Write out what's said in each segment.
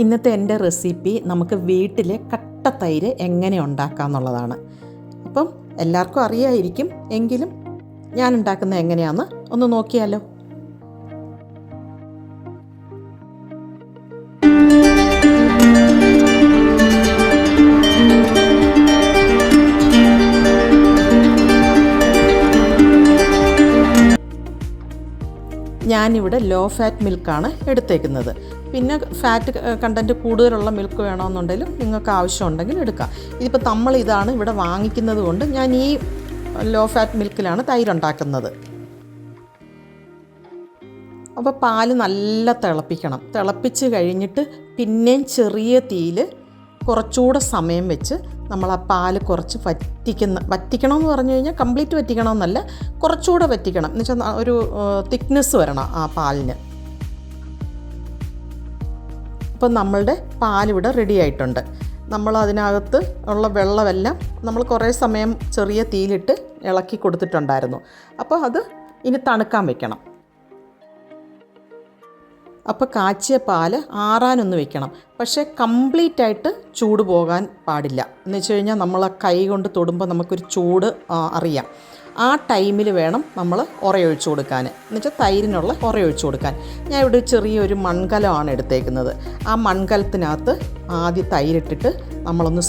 ഇന്നത്തെ എന്റെ റെസിപ്പി നമുക്ക് വീട്ടിലെ കട്ട തൈര് എങ്ങനെ ഉണ്ടാക്കാം എന്നുള്ളതാണ്. അപ്പം എല്ലാവർക്കും അറിയായിരിക്കും എങ്കിലും ഞാൻ ഉണ്ടാക്കുന്നത് എങ്ങനെയാണെന്ന് ഒന്ന് നോക്കിയാലോ? ഞാനിവിടെ ലോ ഫാറ്റ് മിൽക്കാണ് എടുത്തേക്കുന്നത്. പിന്നെ ഫാറ്റ് കണ്ടന്റ് കൂടുതലുള്ള മിൽക്ക് വേണമെന്നുണ്ടെങ്കിലും നിങ്ങൾക്ക് ആവശ്യമുണ്ടെങ്കിൽ എടുക്കാം. ഇതിപ്പോൾ നമ്മൾ ഇതാണ് ഇവിടെ വാങ്ങിക്കുന്നത് കൊണ്ട് ഞാൻ ഈ ലോ ഫാറ്റ് മിൽക്കിലാണ് തൈരുണ്ടാക്കുന്നത്. അപ്പോൾ പാൽ നല്ല തിളപ്പിക്കണം. തിളപ്പിച്ച് കഴിഞ്ഞിട്ട് പിന്നെയും ചെറിയ തീയിൽ കുറച്ചുകൂടെ സമയം വെച്ച് നമ്മൾ ആ പാൽ കുറച്ച് വറ്റിക്കുന്ന വറ്റിക്കണമെന്ന് പറഞ്ഞു കഴിഞ്ഞാൽ കംപ്ലീറ്റ് വറ്റിക്കണമെന്നല്ല കുറച്ചുകൂടെ വറ്റിക്കണം. എന്ന് വെച്ചാൽ ഒരു തിക്നെസ് വരണം ആ പാലിന്. ഇപ്പം നമ്മളുടെ പാലിവിടെ റെഡി ആയിട്ടുണ്ട്. നമ്മൾ അതിനകത്ത് ഉള്ള വെള്ളമെല്ലാം നമ്മൾ കുറേ സമയം ചെറിയ തീയിലിട്ട് ഇളക്കി കൊടുത്തിട്ടുണ്ടായിരുന്നു. അപ്പോൾ അത് ഇനി തണുക്കാൻ വെക്കണം. അപ്പോൾ കാച്ചിയ പാൽ ആറാനൊന്ന് വെക്കണം. പക്ഷേ കംപ്ലീറ്റ് ആയിട്ട് ചൂട് പോകാൻ പാടില്ല. എന്ന് വെച്ച് കഴിഞ്ഞാൽ നമ്മൾ ആ കൈ കൊണ്ട് തൊടുമ്പോൾ നമുക്കൊരു ചൂട് അറിയാം. ആ ടൈമിൽ വേണം നമ്മൾ ഉറയൊഴിച്ചു കൊടുക്കാൻ. എന്നുവെച്ചാൽ തൈരിനുള്ള ഉറയൊഴിച്ചു കൊടുക്കാൻ. ഞാൻ ഇവിടെ ചെറിയൊരു മൺകലമാണ് എടുത്തേക്കുന്നത്. ആ മൺകലത്തിനകത്ത് ആദ്യം തൈരിട്ടിട്ട് നമ്മളൊന്ന്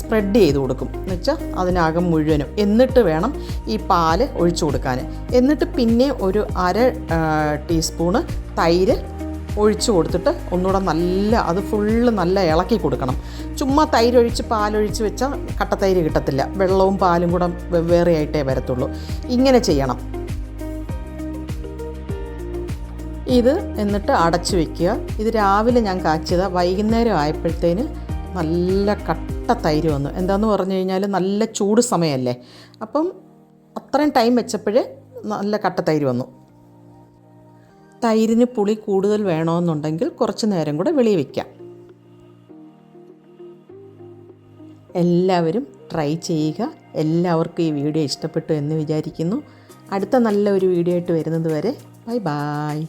സ്പ്രെഡ് ചെയ്ത് കൊടുക്കും. എന്ന് വെച്ചാൽ അതിനകം മുഴുവനും. എന്നിട്ട് വേണം ഈ പാൽ ഒഴിച്ചു കൊടുക്കാൻ. എന്നിട്ട് പിന്നെ ഒരു അര ടീസ്പൂണ് തൈര് ഒഴിച്ച് കൊടുത്തിട്ട് ഒന്നുകൂടെ നല്ല അത് ഫുള്ള് നല്ല ഇളക്കി കൊടുക്കണം. ചുമ്മാ തൈരൊഴിച്ച് പാലൊഴിച്ച് വെച്ചാൽ കട്ടത്തൈര് കിട്ടത്തില്ല. വെള്ളവും പാലും കൂടെ വെവ്വേറെ ആയിട്ടേ വരത്തുള്ളൂ. ഇങ്ങനെ ചെയ്യണം. ഇത് എന്നിട്ട് അടച്ചു വെക്കുക. ഇത് രാവിലെ ഞാൻ കാച്ചിയത്. വൈകുന്നേരം ആയപ്പോഴത്തേന് നല്ല കട്ട തൈര് വന്നു. എന്താന്ന് പറഞ്ഞു കഴിഞ്ഞാൽ നല്ല ചൂട് സമയമല്ലേ അപ്പം അത്രയും ടൈം വെച്ചപ്പോഴേ നല്ല കട്ട തൈര് വന്നു. തൈരിന് പുളി കൂടുതൽ വേണമെന്നുണ്ടെങ്കിൽ കുറച്ച് നേരം കൂടെ വെളി വയ്ക്കാം എല്ലാവരും ട്രൈ ചെയ്യുക. എല്ലാവർക്കും ഈ വീഡിയോ ഇഷ്ടപ്പെട്ടു എന്ന് വിചാരിക്കുന്നു. അടുത്ത നല്ലൊരു വീഡിയോ ആയിട്ട് വരുന്നത് വരെ ബൈ ബായ്